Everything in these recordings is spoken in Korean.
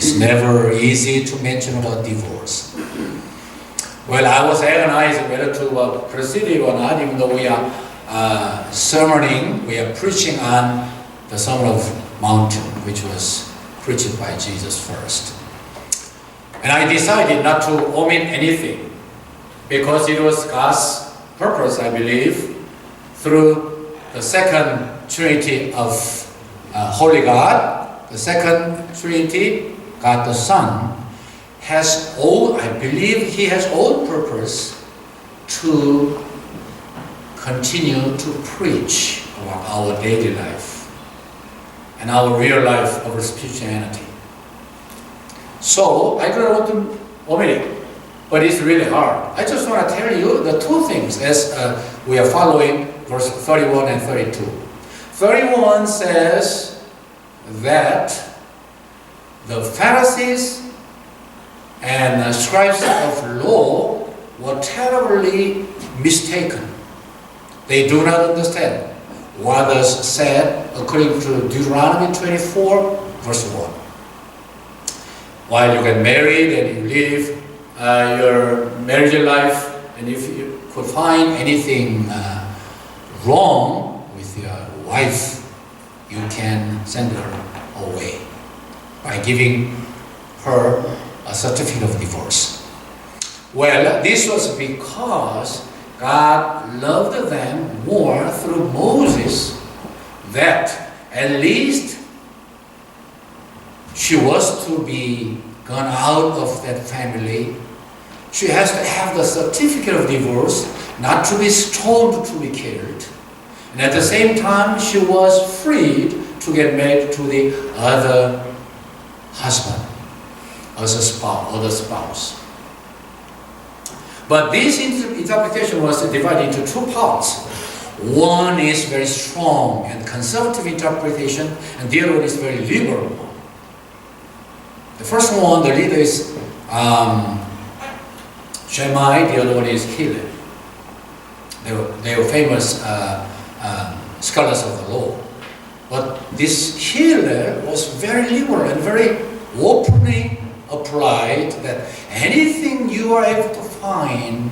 It's never easy to mention about divorce. Well, I was agonized whether to uh, proceed or not, even though we are uh, sermoning, we are preaching on the Sermon of Mountain, which was preached by Jesus first. And I decided not to omit anything because it was God's purpose, I believe, through the second Trinity of uh, Holy God, the second Trinity, God the Son, has all, I believe He has all purpose to continue to preach about our daily life and our real life of spirituality. So I don't want to omit it, but it's really hard. I just want to tell you the two things as uh, we are following verse 31 and 32. 31 says that the Pharisees and the scribes of law were terribly mistaken. They do not understand what is said according to Deuteronomy 24, verse 1. While you get married and you live uh, your marriage life, and if you could find anything uh, wrong with your wife, you can send her away by giving her a certificate of divorce. Well, this was because God loved them more through Moses, that at least she was to be gone out of that family. She has to have the certificate of divorce, not to be stoned to be killed. And at the same time, she was freed to get married to the other husband, as a spouse, other spouse. But this interpretation was divided into two parts. One is very strong and conservative interpretation, and the other one is very liberal. The first one, the leader is um, Shammai, the other one is Hillel. They were, they were famous uh, um, scholars of the law. But this Hillel was very liberal and very openly applied that anything you are able to find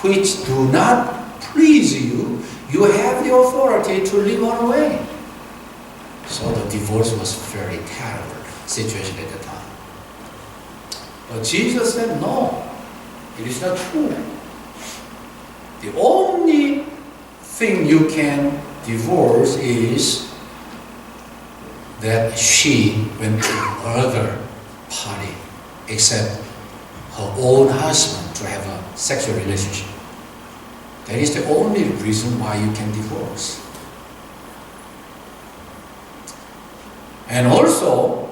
which do not please you, you have the authority to live on away. So the divorce was very terrible situation at the time. But Jesus said, no, it is not true. The only thing you can divorce is that she went to other party except her own husband to have a sexual relationship. That is the only reason why you can divorce. And also,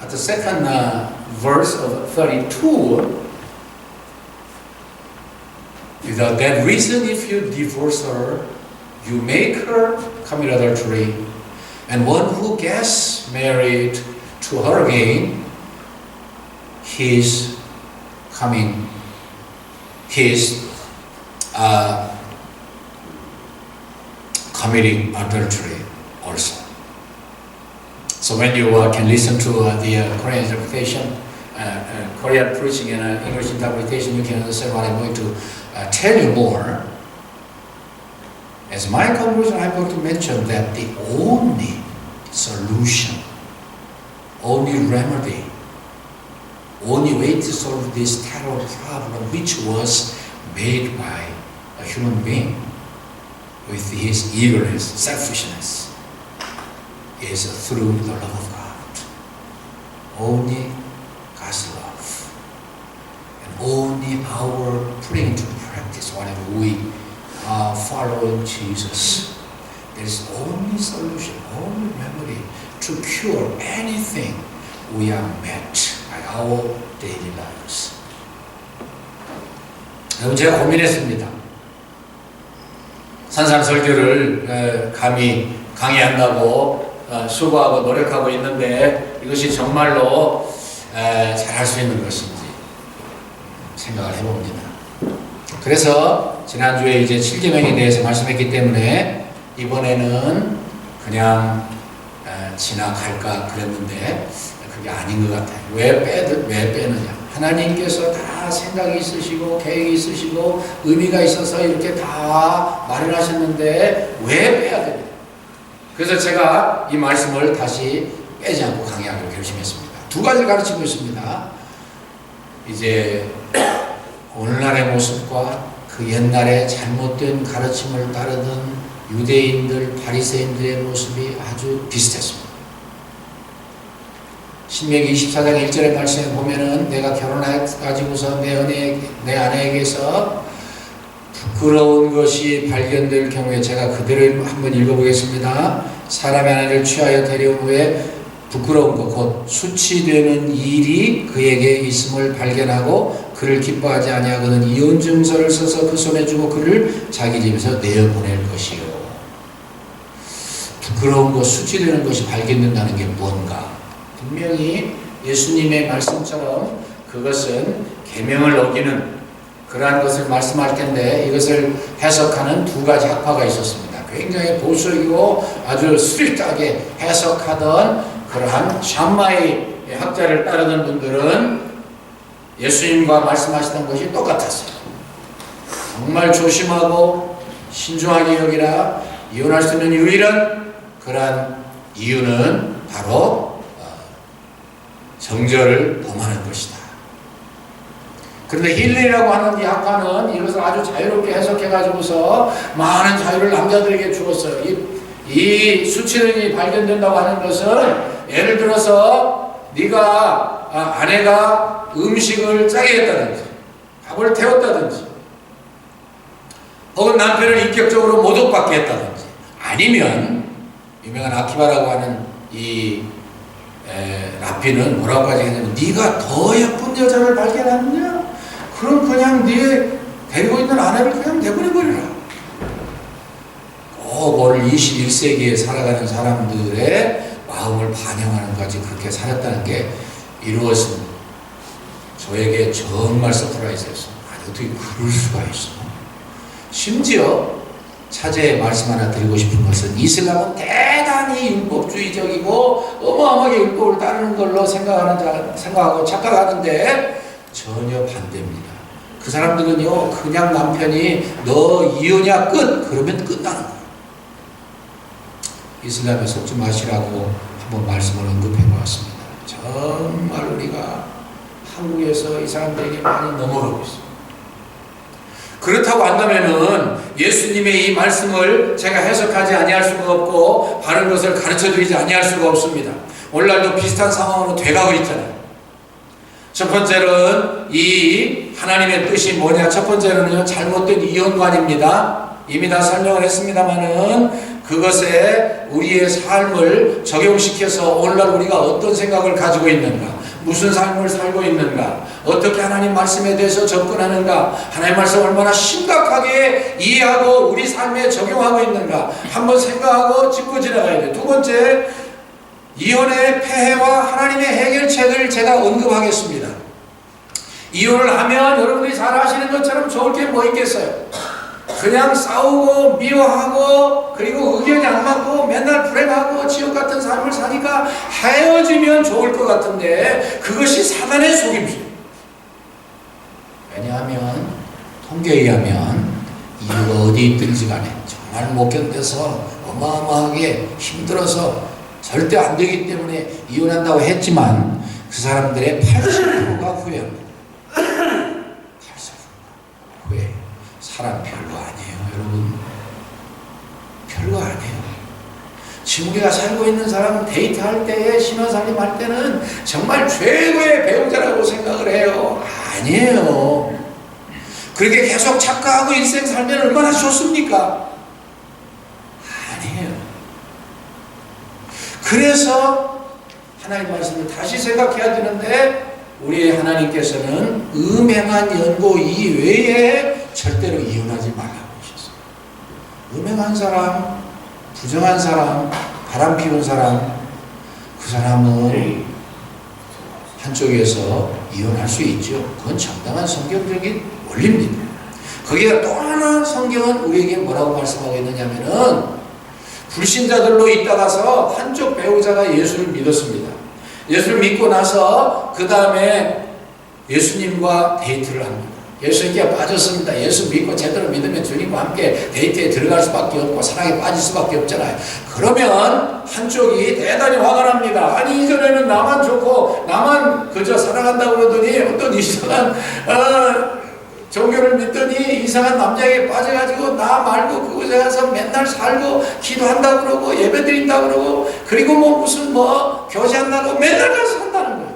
at the second uh, verse of 32, without that reason, if you divorce her, you make her commit adultery, and one who gets married to her again, he's coming, he's uh, committing adultery also. So when you uh, can listen to uh, the uh, Korean interpretation, uh, uh, Korean preaching and uh, English interpretation, you can understand what I'm going to tell you more. As my conclusion, I'm going to mention that the only solution, only remedy, only way to solve this terrible problem, which was made by a human being with his eagerness, selfishness, is through the love of God. Only God's love. And only our putting into practice whatever we are following Jesus. There's only solution, only remedy to cure anything we are met by our daily lives. 여러분 제가 고민했습니다. 산산설교를 어, 감히 강의한다고 어, 수고하고 노력하고 있는데 이것이 정말로 에, 잘할 수 있는 것인지 생각을 해봅니다. 그래서 지난주에 이제 7계명에 대해서 말씀했기 때문에 이번에는 그냥 에, 지나갈까 그랬는데 그게 아닌 것 같아요. 왜 빼, 왜 빼느냐? 하나님께서 다 생각이 있으시고 계획이 있으시고 의미가 있어서 이렇게 다 말을 하셨는데 왜 빼야 됩니까? 그래서 제가 이 말씀을 다시 빼지 않고 강의하기로 결심했습니다. 두 가지 가르치고 있습니다. 이제 오늘날의 모습과 그 옛날에 잘못된 가르침을 따르던 유대인들, 바리새인들의 모습이 아주 비슷했습니다. 신명기 24장 1절의 말씀에 보면은 내가 결혼해 가지고서 내 아내 내 아내에게서 부끄러운 것이 발견될 경우에 제가 그대로 한번 읽어보겠습니다. 사람의 아내를 취하여 데려온 후에 부끄러운 것, 곧 수치되는 일이 그에게 있음을 발견하고 그를 기뻐하지 아니하거든 이혼 증서를 써서 그 손에 주고 그를 자기 집에서 내어 보낼 것이요. 부끄러운 것, 수치되는 것이 발견된다는 게 뭔가? 분명히 예수님의 말씀처럼 그것은 계명을 어기는 그러한 것을 말씀할 텐데 이것을 해석하는 두 가지 학파가 있었습니다. 굉장히 보수적이고 아주 스릴하게 해석하던 그러한 샴마이 학자를 따르는 분들은 예수님과 말씀하시던 것이 똑같았어요. 정말 조심하고 신중하게 여기라 이혼할 수 있는 유일한 그러한 이유는 바로 어, 정절을 범하는 것이다. 그런데 힐리라고 하는 이 학파는 이것을 아주 자유롭게 해석해가지고서 많은 자유를 남자들에게 주었어요. 이, 이 수치령이 발견된다고 하는 것은 예를 들어서 네가 아, 아내가 음식을 짜게 했다든지 밥을 태웠다든지 혹은 남편을 인격적으로 모독받게 했다든지 아니면 유명한 아키바라고 하는 이 에, 라피는 뭐라고 하지 했냐면 네가 더 예쁜 여자를 발견하느냐? 그럼 그냥 네 데리고 있는 아내를 그냥 내보내버리라. 꼭 오늘 21세기에 살아가는 사람들의 마음을 반영하는 까지 그렇게 살았다는 게 이루어진 저에게 정말 서프라이즈였어. 아니 어떻게 그럴 수가 있어? 심지어 차제의 말씀 하나 드리고 싶은 것은 이슬람은 대단히 율법주의적이고 어마어마하게 율법을 따르는 걸로 생각하는 자, 생각하고 착각하는데 전혀 반대입니다. 그 사람들은요 그냥 남편이 너 이혼이야 끝 그러면 끝나는 거예요. 이슬람에 속지 마시라고 한번 말씀을 언급해 보았습니다. 정말 우리가 한국에서 이 사람들에게 많이 넘어가고 있어요. 그렇다고 한다면은 예수님의 이 말씀을 제가 해석하지 아니할 수가 없고 바른 것을 가르쳐 드리지 아니할 수가 없습니다. 오늘날도 비슷한 상황으로 돼가고 있잖아요. 첫 번째는 이 하나님의 뜻이 뭐냐? 첫 번째는요 잘못된 이혼관입니다. 이미 다 설명을 했습니다만은 그것에 우리의 삶을 적용시켜서 오늘날 우리가 어떤 생각을 가지고 있는가, 무슨 삶을 살고 있는가, 어떻게 하나님 말씀에 대해서 접근하는가, 하나님 말씀 얼마나 심각하게 이해하고 우리 삶에 적용하고 있는가, 한번 생각하고 짚고 지나가야 돼. 두 번째, 이혼의 폐해와 하나님의 해결책을 제가 언급하겠습니다. 이혼을 하면 여러분들이 잘 아시는 것처럼 좋을 게 뭐 있겠어요? 그냥 싸우고 미워하고 그리고 의견이 안 맞고 맨날 불행하고 지옥 같은 삶을 사니까 헤어지면 좋을 것 같은데 그것이 사단의 속임수. 왜냐하면 통계에 의하면 이유가 어디 있든지 간에 정말 못 견뎌서 어마어마하게 힘들어서 절대 안 되기 때문에 이혼한다고 했지만 그 사람들의 80%가 후회합니다. 80%가 후회. 사람 별거 아니에요, 여러분. 별거 아니에요. 지금 우리가 살고 있는 사람은 데이트할 때, 신화살림 할 때는 정말 최고의 배우자라고 생각을 해요. 아니에요. 그렇게 계속 착각하고 인생 살면 얼마나 좋습니까? 아니에요. 그래서 하나님 말씀을 다시 생각해야 되는데, 우리 하나님께서는 음행한 연고 이외에 절대로 이혼하지 말라고 하셨어요. 음행한 사람, 부정한 사람, 바람 피운 사람, 그 사람은 한쪽에서 이혼할 수 있죠. 그건 정당한 성경적인 원리입니다. 거기에 또 하나 성경은 우리에게 뭐라고 말씀하고 있느냐면은 불신자들로 있다가서 한쪽 배우자가 예수를 믿었습니다. 예수를 믿고 나서 그 다음에 예수님과 데이트를 합니다. 예수님께 빠졌습니다. 예수 믿고 제대로 믿으면 주님과 함께 데이트에 들어갈 수밖에 없고 사랑에 빠질 수밖에 없잖아요. 그러면 한쪽이 대단히 화가 납니다. 아니 이전에는 나만 좋고 나만 그저 사랑한다고 그러더니 어떤 이상한 어, 종교를 믿더니 이상한 남자에게 빠져가지고 나 말고 그곳에 가서 맨날 살고 기도한다고 그러고 예배 드린다고 그러고 그리고 뭐 무슨 뭐 교제한다고 맨날 가서 산다는 거예요.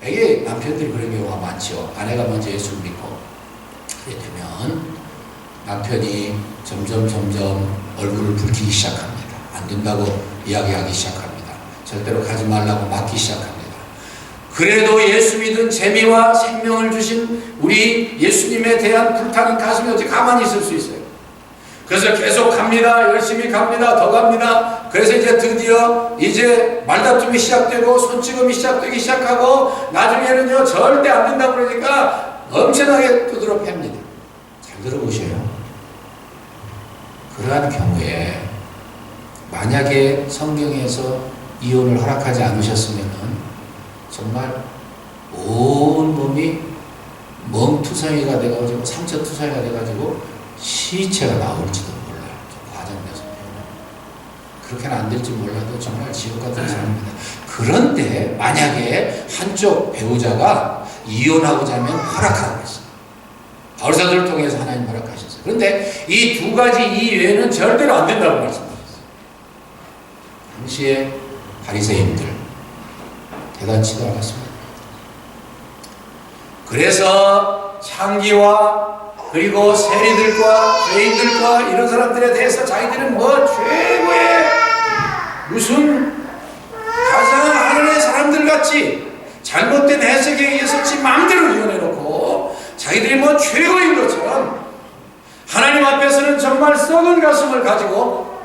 되게 남편들이 그런 경우가 많죠. 아내가 먼저 예수를 믿고 그게 되면 남편이 점점 점점 얼굴을 붉히기 시작합니다. 안 된다고 이야기하기 시작합니다. 절대로 가지 말라고 막기 시작합니다. 그래도 예수 믿은 재미와 생명을 주신 우리 예수님에 대한 불타는 가슴이 어찌 가만히 있을 수 있어요. 그래서 계속 갑니다. 열심히 갑니다. 더 갑니다. 그래서 이제 드디어 이제 말다툼이 시작되고 손찌검이 시작되기 시작하고 나중에는요 절대 안 된다고 그러니까 엄청나게 두드러 팹니다. 잘 들어보세요. 그러한 경우에 만약에 성경에서 이혼을 허락하지 않으셨으면은 정말 온 몸이 멍투성이가 돼가지고 상처투성이가 돼가지고 시체가 나올지도 몰라요. 좀 과장돼서 그렇게는 안 될지 몰라도 정말 지옥 같은 사람입니다. 그런데 만약에 한쪽 배우자가 이혼하고자 하면 허락하고 있어요. 바울사들을 통해서 하나님 허락하셨어요. 그런데 이 두 가지 이외에는 절대로 안 된다고 말씀하셨어요. 당시에 바리새인들 대단치도 않았습니다. 그래서 창기와 그리고 세리들과 죄인들과 이런 사람들에 대해서 자기들은 뭐 최고의 무슨 가장 하늘의 사람들 같이 잘못된 해석에 의해서 지 마음대로 이혼해놓고 자기들이 뭐 최고인 것처럼 하나님 앞에서는 정말 썩은 가슴을 가지고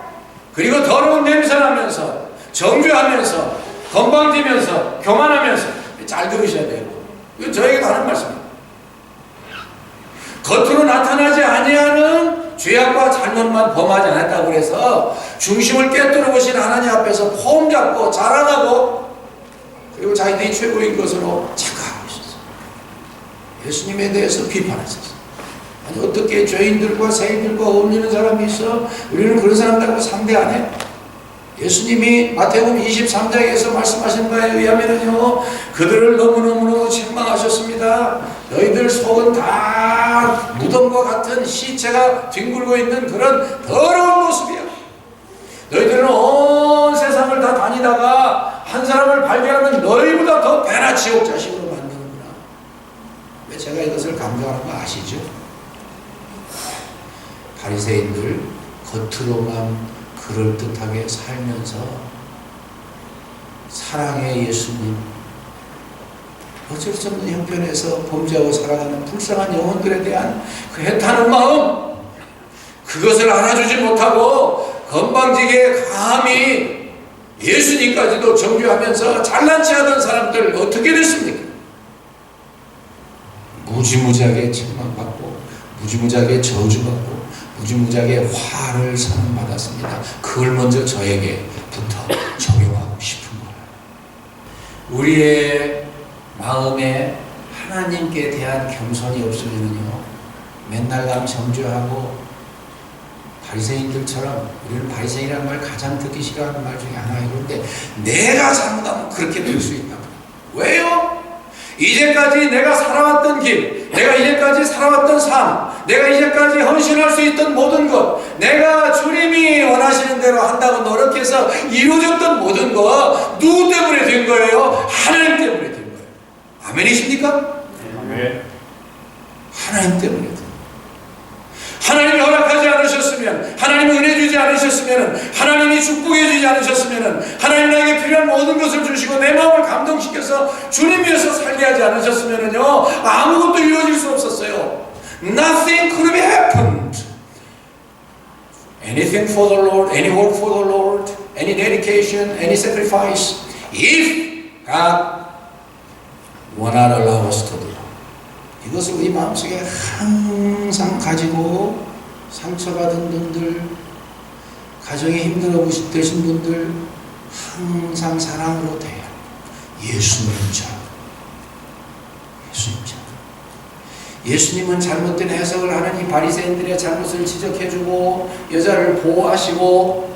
그리고 더러운 냄새 나면서 정죄하면서 건방지면서 교만하면서 잘 들으셔야 돼요. 이거 저에게도 하는 말씀입니다. 겉으로 나타나지 아니하는 죄악과 잘못만 범하지 않았다고 그래서 중심을 깨뜨려 보신 하나님 앞에서 폼 잡고 자랑하고 그리고 자기들이 최고인 것으로 착각하고 있었어요. 예수님에 대해서 비판했었어요. 아니 어떻게 죄인들과 세인들과 어울리는 사람이 있어? 우리는 그런 사람들하고 상대 안 해? 예수님이 마태복음 23장에서 말씀하신 바에 의하면요 그들을 너무너무너무 책망하셨습니다 너희들 속은 다 무덤과 같은 시체가 뒹굴고 있는 그런 더러운 모습이야 너희들은 온 세상을 다 다니다가 한 사람을 발견하면 너희보다 더 배나 지옥 자식으로 만드는구나 왜 제가 이것을 강조하는 거 아시죠? 바리새인들 겉으로만 그럴듯하게 살면서 사랑의 예수님 어쩔 수 없는 형편에서 범죄하고 살아가는 불쌍한 영혼들에 대한 그 애타는 마음 그것을 알아주지 못하고 건방지게 감히 예수님까지도 정죄하면서 잘난 체하던 사람들 어떻게 됐습니까? 무지무지하게 책망받고 무지무지하게 저주받고 무지무지하게 화를 선언받았습니다. 그걸 먼저 저에게부터 적용하고 싶은 거예요. 우리의 마음에 하나님께 대한 겸손이 없으면요, 맨날 감 정죄하고 바리새인들처럼 우리는 바리새인이라는 말 가장 듣기 싫어하는 말 중에 하나예요. 그런데 내가 잘못하면 그렇게 될 수 있다. 왜요? 이제까지 내가 살아왔던 길, 내가 이제까지 살아왔던 삶, 내가 이제까지 헌신할 수 있던 모든 것, 내가 주님이 원하시는 대로 한다고 노력해서 이루어졌던 모든 것, 누구 때문에 된 거예요? 하나님 때문에 된 거예요. 아멘이십니까? 네. 하나님 거예요. 하나님이 허락하지 않으셨으면, 하나님이 은혜 주지 않으셨으면, 하나님이 축복해 주지 않으셨으면, 하나님 나에게 필요한 모든 것을 주시고 내 마음을 감동시켜서 주님 위해서 살게 하지 않으셨으면요, 아무것도 이루어질 수 없었어요. Nothing could have happened. Anything for the Lord, any work for the Lord, any dedication, any sacrifice, if God to do. 이것을 우리 마음속에 항상 가지고 상처받은 분들, 가정에 힘들어 되신 분들 항상 사랑으로 돼요. 예수님 자. 예수님 자. 예수님은 잘못된 해석을 하는 이 바리새인들의 잘못을 지적해주고 여자를 보호하시고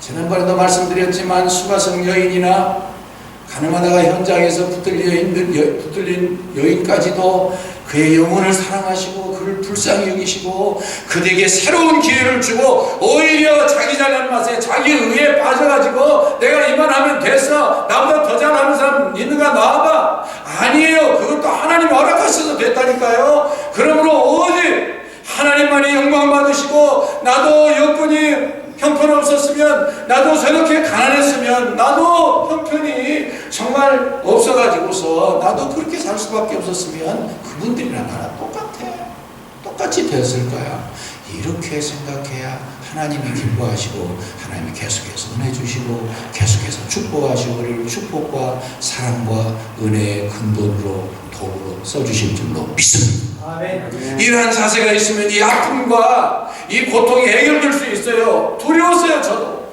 지난번에도 말씀드렸지만 수가성 여인이나 가늠하다가 현장에서 붙들려 있는 여, 붙들린 여인까지도 그의 영혼을 사랑하시고 그를 불쌍히 여기시고 그에게 새로운 기회를 주고 오히려 자기 잘난 맛에 자기 의에 빠져가지고 내가 이만하면 됐어. 나보다 더 잘하는 사람 있는가 나와봐. 아니에요. 그것도 하나님 허락하셔서 됐다니까요. 그러므로 오직 하나님만이 영광 받으시고 나도 여건이 형편없었으면 나도 저렇게 가난했으면 나도 형편이 정말 없어가지고서 나도 그렇게 살 수밖에 없었으면 그분들이랑 나랑 똑같아. 똑같이 됐을 거야. 이렇게 생각해야 하나님이 기뻐하시고 하나님이 계속해서 은혜 주시고 계속해서 축복하시고 우리를 축복과 사랑과 은혜의 근본으로 도구로 써주실 줄로 믿습니다. 이러한 자세가 있으면 이 아픔과 이 고통이 해결될 수 있어요. 두려웠어요, 저도.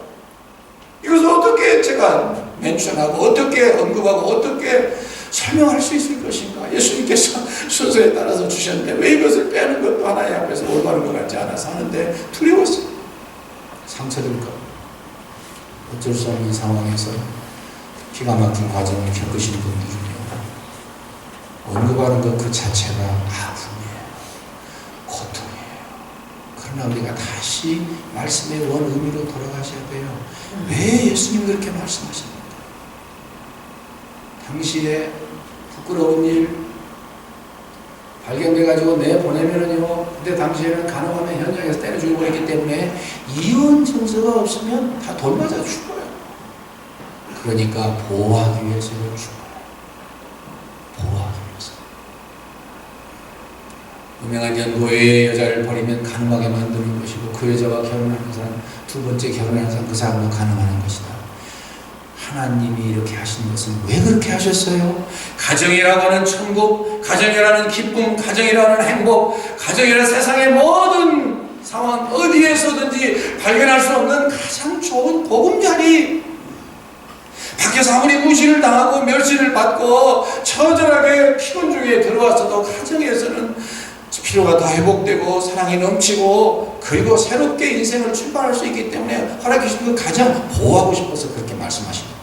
이것을 어떻게 제가 멘션하고, 어떻게 언급하고, 어떻게 설명할 수 있을 것인가. 예수님께서 순서에 따라서 주셨는데, 왜 이것을 빼는 것도 하나님 앞에서 올바른 것 같지 않아서 하는데, 두려웠어요. 상처될까. 어쩔 수 없는 상황에서 기가 막힌 과정을 겪으시는 분들은요. 언급하는 것 그 자체가 아픔이에요. 고통이에요. 그러나 우리가 다시 말씀의 원 의미로 돌아가셔야 돼요. 왜 예수님 그렇게 말씀하십니까? 당시에 부끄러운 일 발견돼가지고 내 보내면은요, 그때 당시에는 가능하면 현장에서 때려 죽여버렸기 때문에 이혼 증서가 없으면 다 돌맞아 죽어요. 그러니까 보호하기 위해서 죽어요. 보호하기 위해서. 유명한 연고의 여자를 버리면 가늠하게 만드는 것이고 그 여자와 결혼하는 사람 두 번째 결혼하는 사람 그 사람도 가늠하는 것이다. 하나님이 이렇게 하신 것은 왜 그렇게 하셨어요? 가정이라고 하는 천국, 가정이라는 기쁨, 가정이라는 행복, 가정이라는 세상의 모든 상황 어디에서든지 발견할 수 없는 가장 좋은 보금자리 밖에서 아무리 무시를 당하고 멸시를 받고 처절하게 피곤 중에 들어왔어도 가정에서는 피로가 다 회복되고 사랑이 넘치고 그리고 새롭게 인생을 출발할 수 있기 때문에 허락해 주신 그 가장 보호하고 싶어서 그렇게 말씀하십니다.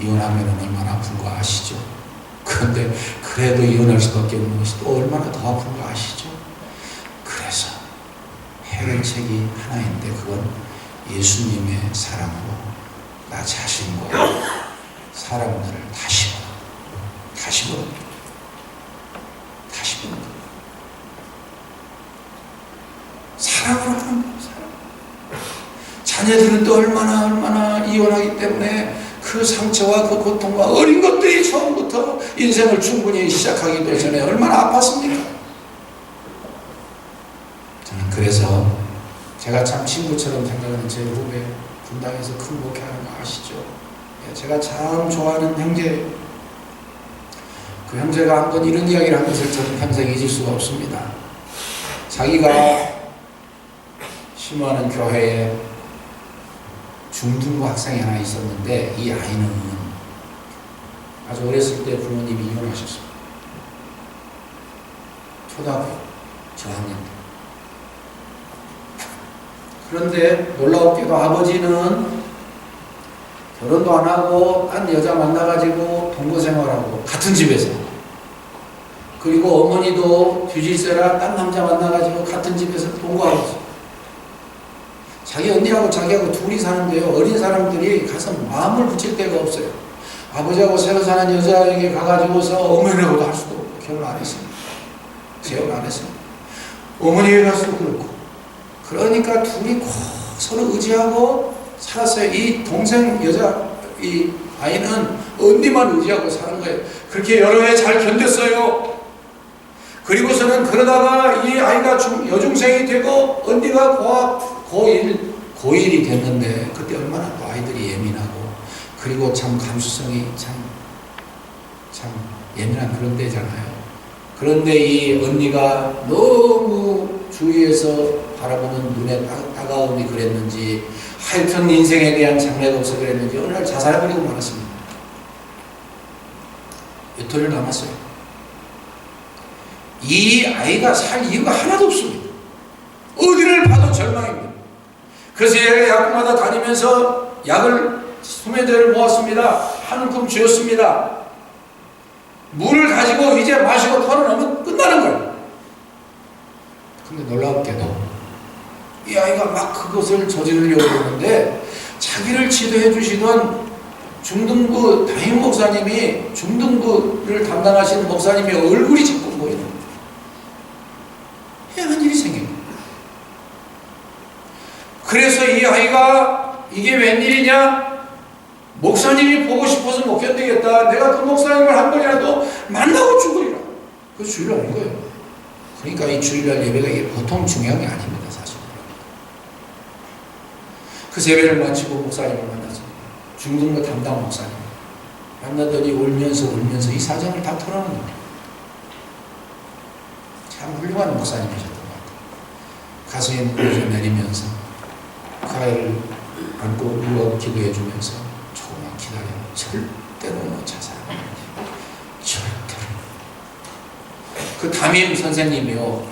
이혼하면 얼마나 아픈 거 아시죠? 그런데 그래도 이혼할 수밖에 없는 것이 또 얼마나 더 아픈 거 아시죠? 그래서 해결책이 하나인데 그건 예수님의 사랑으로 나 자신과 사람들을 다시. 다시 보라. 다시 보는 거. 사랑으로 하는 거예요. 자녀들은 또 얼마나 얼마나 이혼하기 때문에 그 상처와 그 고통과 어린 것들이 처음부터 인생을 충분히 시작하기도 전에 얼마나 아팠습니까? 저는 그래서 제가 참 친구처럼 생각하는 제 후배 분당에서 큰 목회하는 거 아시죠? 예, 제가 참 좋아하는 형제 그 형제가 한 번 이런 이야기를 한 것을 저는 평생 잊을 수가 없습니다. 자기가 심호하는 교회에 중등부 학생이 하나 있었는데 이 아이는 아주 어렸을 때 부모님이 이혼하셨습니다. 초등학교 저학년 때. 그런데 놀라웠게도 아버지는 결혼도 안 하고 딴 여자 만나가지고 동거 생활하고 같은 집에서 그리고 어머니도 뒤질세라 딴 남자 만나가지고 같은 집에서 동거하고 있어요. 자기 언니하고 자기하고 둘이 사는데요. 어린 사람들이 가서 마음을 붙일 데가 없어요. 아버지하고 새로 사는 여자에게 가가지고서 어머니라고도 할 수도 없고 결혼 안 했습니다. 재혼 안 했습니다. 어머니에게 가서도 그렇고. 그러니까 둘이 꼭 서로 의지하고 살았어요. 이 동생 여자 이 아이는 언니만 의지하고 사는 거예요. 그렇게 여러 해 잘 견뎠어요. 그리고서는 그러다가 이 아이가 중, 여중생이 되고 언니가 고학 고1 고1이 됐는데 그때 얼마나 또 아이들이 예민하고 그리고 참 감수성이 참 참 예민한 그런 때잖아요. 그런데 이 언니가 너무 주위에서 바라보는 눈에 따, 따가움이 그랬는지 하여튼 인생에 대한 장래가 없어 그랬는지 어느 날 자살해버리고 말았습니다. 유토리를 남았어요. 이 아이가 살 이유가 하나도 없습니다. 어디를 봐도 절망입니다. 그래서 얘가 약국마다 다니면서 약을 소매대를 모았습니다. 한 움큼 쥐었습니다. 물을 가지고 이제 마시고 털어놓으면 끝나는 거예요. 근데 놀랍게도 이 아이가 막 그것을 저지르려고 하는데 자기를 지도해 주시던 중등부 담임 목사님이 중등부를 담당하시는 목사님의 얼굴이 자꾸 보이는 거예요. 희한한 일이 생긴 거예요. 그래서 이 아이가 이게 웬일이냐? 목사님이 보고 싶어서 못 견디겠다. 내가 그 목사님을 한 번이라도 만나고 죽으리라. 그 주일날 온 거예요. 그러니까 이 주일날 예배가 이게 보통 중요한 게 아닙니다, 사실. 그 예배를 마치고 목사님을 만났습니다. 중등부 담당 목사님. 만나더니 울면서 울면서 이 사정을 다 털어놓는 거예요. 참 훌륭한 목사님이셨던 것 같아요. 가슴에 좀 내리면서 그 아이를 안고 누워 기도해 주면서 조금만 기다려. 절대로 돼. 절대로. 그 담임 선생님이요.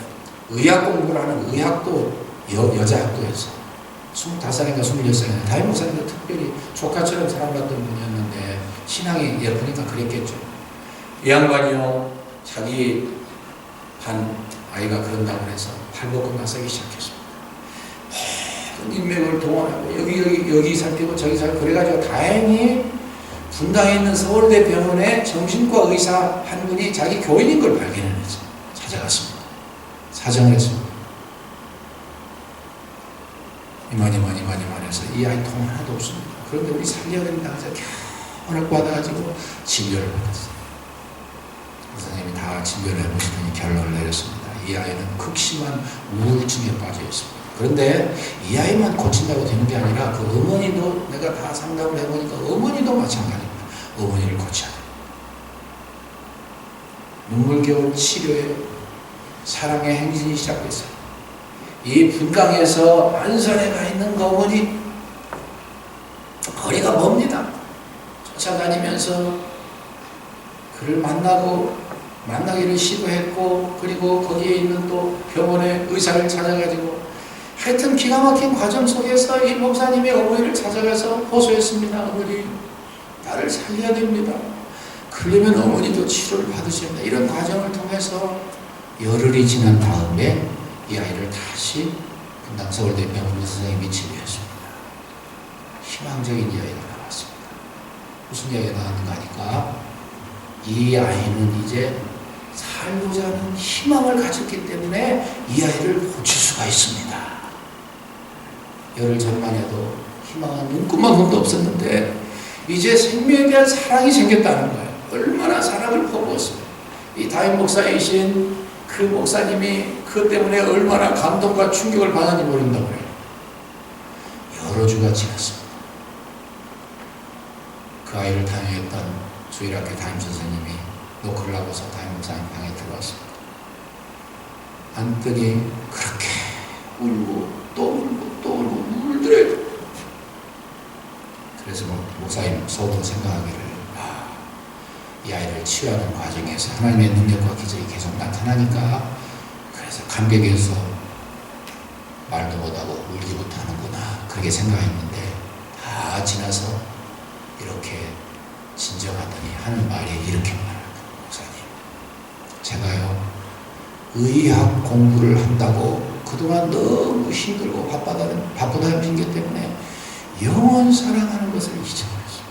의학 공부를 하는 의학도 여, 여자 학도였어요. 25살인가 26살인가 담임 목사님도 특별히 조카처럼 사랑받던 분이었는데 신앙이 예쁘니까 그랬겠죠. 이 양반이요. 자기 반 아이가 그런다고 해서 팔복금 나서기 시작했습니다. 인맥을 동원하고 여기 여기 여기 살피고 저기 살피고 그래가지고 다행히 분당에 있는 서울대 병원에 정신과 의사 한 분이 자기 교인인 걸 발견해냈어요. 찾아갔습니다. 사정을 했습니다. 이만 이만 이만 이만 해서 이 아이 돈 하나도 없습니다. 그런데 우리 살려야 된다 해서 겨울을 받아가지고 진료를 받았어요. 선생님이 다 진료를 해보시더니 결론을 내렸습니다. 이 아이는 극심한 우울증에 빠져 있습니다. 그런데 이 아이만 고친다고 되는 게 아니라 그 어머니도 내가 다 상담을 해보니까 어머니도 마찬가지입니다. 어머니를 고쳐야 돼요. 눈물겨울 치료에 사랑의 행진이 시작됐어요. 이 분당에서 안산에 가 있는 그 어머니 거리가 멉니다. 쫓아다니면서 그를 만나고 만나기를 시도했고 그리고 거기에 있는 또 병원의 의사를 찾아가지고 하여튼 기가 막힌 과정 속에서 이 목사님의 어머니를 찾아가서 호소했습니다. 어머니 나를 살려야 됩니다. 그러면 어머니도 치료를 받으십니다. 이런 과정을 통해서 열흘이 지난 다음에 이 아이를 다시 분당 서울대 병원 선생님이 치료했습니다. 희망적인 이야기가 나왔습니다. 무슨 이야기가 나왔는가 하니까 이 아이는 이제 살고자 하는 희망을 가졌기 때문에 이 아이를 고칠 수가 있습니다. 열흘 전만 해도 희망은 눈금만큼도 없었는데 이제 생명에 대한 사랑이 생겼다는 거예요. 얼마나 사랑을 퍼부었어요. 이 다임 목사이신 그 목사님이 그 때문에 얼마나 감동과 충격을 받았는지 모른다고 그래요. 여러 주가 지났습니다. 그 아이를 담임했던 주일학교 담임 선생님이 노크를 하고서 담임 목사님 방에 들어왔습니다. 앉더니 그렇게 울고 또 울고 또 울고 울더래요. 그래서 뭐 목사님 속으로 생각하기를 아, 이 아이를 치유하는 과정에서 하나님의 능력과 기적이 계속 나타나니까 그래서 감격해서 말도 못하고 울지부터 하는구나 그렇게 생각했는데 다 지나서 이렇게 진정하더니 하는 말이 이렇게 말합니다. 목사님 제가요 의학 공부를 한다고 그동안 너무 힘들고 바쁘다는, 바쁘다는 핑계 때문에 영원 사랑하는 것을 잊어버렸어요.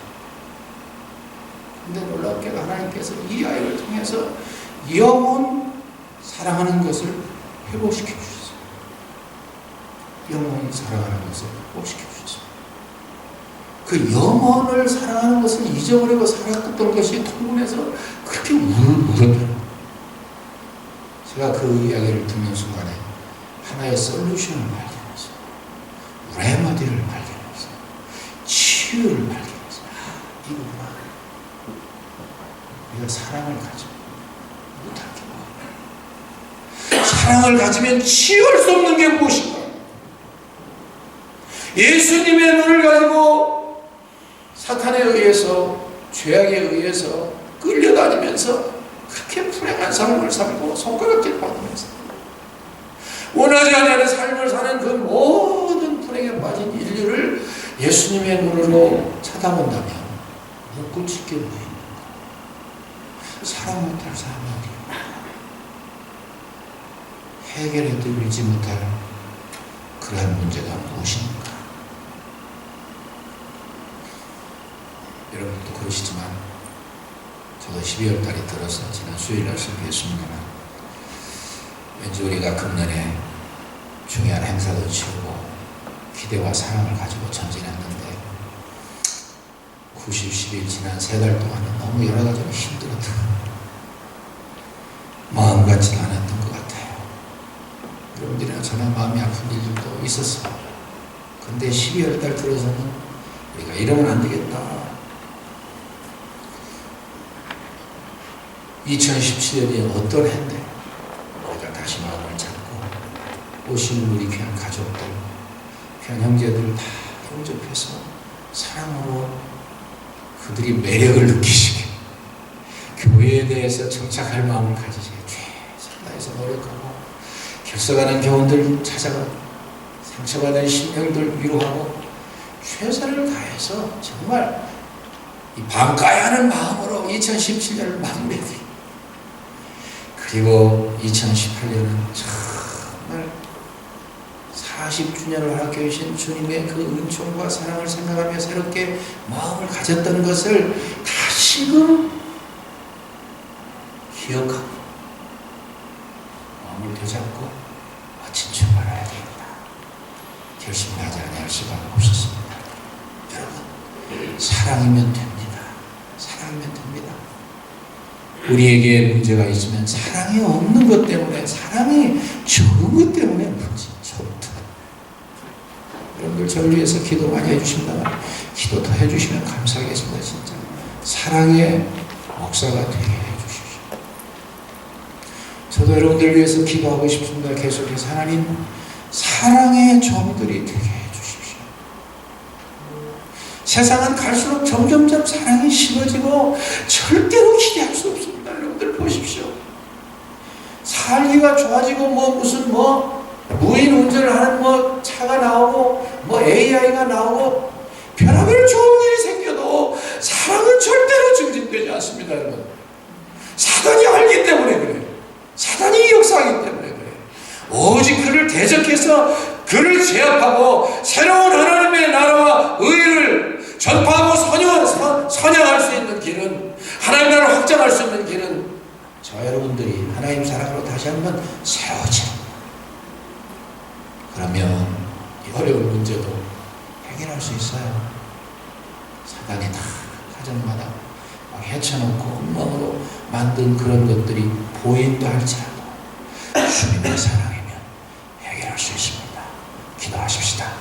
근데 놀랍게도 하나님께서 이 아이를 통해서 영원 사랑하는 것을 회복시켜 주셨어요. 영원히 사랑하는 것을 회복시켜 주셨어요. 그 영혼을 사랑하는 것을 잊어버리고 살았던 것이 통분해서 그렇게 울, 울었더라고요. 제가 그 이야기를 듣는 순간에 하나의 솔루션을 발견했어요. 레머디를 발견했어요. 치유를 발견했어요. 아, 이거구나. 우리가 사랑을 가지면 게 뭐야. 사랑을 가지면 치유할 수 없는 게 무엇인가? 예수님의 눈을 가지고 사탄에 의해서 죄악에 의해서 끌려다니면서 그렇게 불행한 삶을 살고 손가락질 받으면서 원하지 않는 삶을 사는 그 모든 불행에 빠진 인류를 예수님의 눈으로 쳐다본다면 지게 뭐 있는 사랑 못할 어디 해결해 드리지 못할 그러한 문제가 무엇입니까? 여러분도 그러시지만 저도 12월 달에 들어서 지난 수요일 날 설교했습니다만 왠지 우리가 금년에 중요한 행사도 치르고 기대와 사랑을 가지고 전진했는데 90, 10일 지난 세 달 동안은 너무 여러 가지로 힘들었다. 마음 같지도 않았던 것 같아요. 여러분들이나 저나 마음이 아픈 일들도 있었어요. 근데 12월 달 들어서는 우리가 이러면 안 되겠다. 2017년이 어떤 해인데 우리가 다시 마음을 잡고 오시는 우리 귀한 가족들, 귀한 형제들 다 영접해서 사랑으로 그들이 매력을 느끼시게 교회에 대해서 정착할 마음을 가지시게 최선을 다해서 노력하고 결석하는 교원들 찾아가 상처받은 심령들 위로하고 최선을 다해서 정말 이 반가야 하는 마음으로 2017년을 마무리해드리고 그리고 2018년은 정말 40주년을 허락해 주신 주님의 그 은총과 사랑을 생각하며 새롭게 마음을 가졌던 것을 다시금 기억하고 마음을 되잡고 멋진 출발을 해야 되겠다. 결심하지 아니할 수가 없었습니다. 여러분, 사랑이면 됩니다. 사랑이면 됩니다. 우리에게 문제가 있으면 사랑이 없는 것 때문에 사랑이 적은 것 때문에 문제 좋다. 여러분들 저를 위해서 기도 많이 해주신다면 기도 더 해주시면 감사하겠습니다. 진짜 사랑의 목사가 되게 해주십시오. 저도 여러분들 위해서 기도하고 싶습니다. 계속해서 하나님 사랑의 종들이 되게 해주십시오. 세상은 갈수록 점점점 사랑이 식어지고 절대로 기대할 수 없습니다. 여러분들 보십시오. 살기가 좋아지고 뭐 무슨 뭐 무인 운전을 하는 뭐 차가 나오고 뭐 AI가 나오고 별하별 좋은 일이 생겨도 사랑은 절대로 증진되지 않습니다, 여러분. 사단이 알기 때문에 그래요. 사단이 역사하기 때문에 그래요. 오직 그를 대적해서 그를 제압하고 새로운 하나님의 나라와 의를 전파하고 선양, 선- 선양할 수 있는 길은 하나님 나라를 확장할 수 있는 길은 저 여러분들이 하나님 사랑으로 다시 한번 세워져. 그러면 이 어려운 문제도 해결할 수 있어요. 사단이 다 가정마다 막 헤쳐놓고 엉망으로 만든 그런 것들이 보인다 할지라도 주님의 사랑이면 해결할 수 있습니다. 기도하십시다.